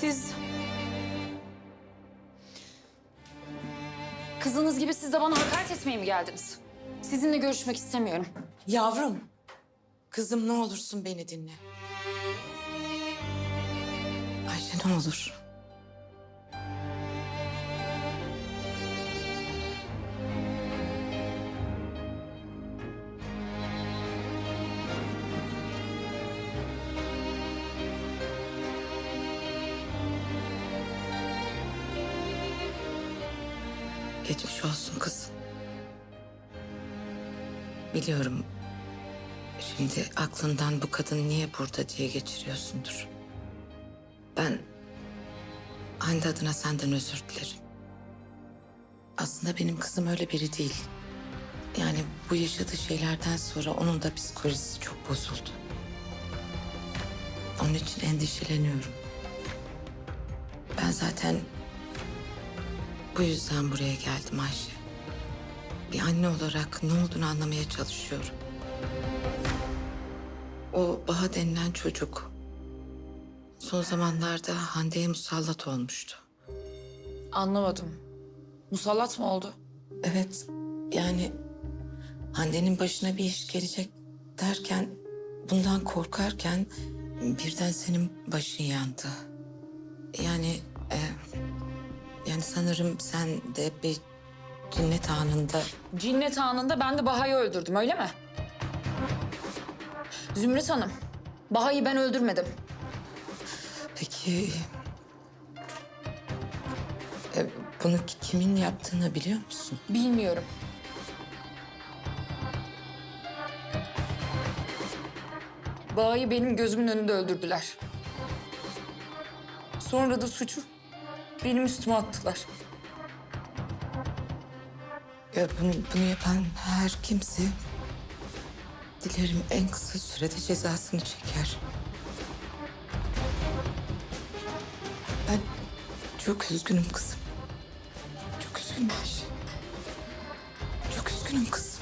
Siz... Kızınız gibi siz de bana hakaret etmeye mi geldiniz? Sizinle görüşmek istemiyorum. Yavrum, kızım ne olursun beni dinle. Ayşe ne olur. Geçmiş olsun kızım. Biliyorum Şimdi aklından bu kadın niye burada diye geçiriyorsundur. Ben Hande adına senden özür dilerim. Aslında benim kızım öyle biri değil. Yani bu yaşadığı şeylerden sonra onun da psikolojisi çok bozuldu. Onun için endişeleniyorum. Ben zaten bu yüzden buraya geldim Ayşe. Bir anne olarak ne olduğunu anlamaya çalışıyorum. O Baha denilen çocuk son zamanlarda Hande'ye musallat olmuştu. Anlamadım. Musallat mı oldu? Evet, yani Hande'nin başına bir iş gelecek derken, bundan korkarken birden senin başın yandı. Yani, yani sanırım sen de bir cinnet anında Cinnet anında ben de Baha'yı öldürdüm öyle mi? Zümrüt Hanım, Baha'yı ben öldürmedim. Peki... e, bunu ki- kimin yaptığını biliyor musun? Bilmiyorum. Baha'yı benim gözümün önünde öldürdüler. Sonra da suçu benim üstüme attılar. Ya bunu, bunu yapan her kimse... ...dilerim en kısa sürede cezasını çeker. Ben çok üzgünüm kızım. Çok üzgünüm Ayşe. Çok üzgünüm kızım.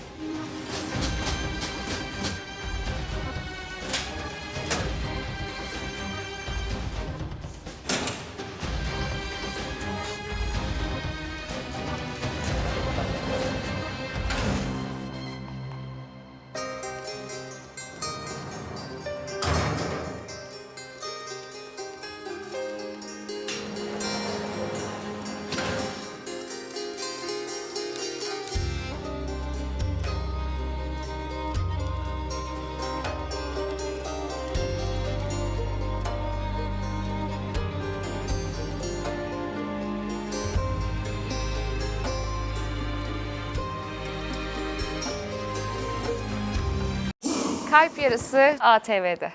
Kalp Yarısı ATV'de.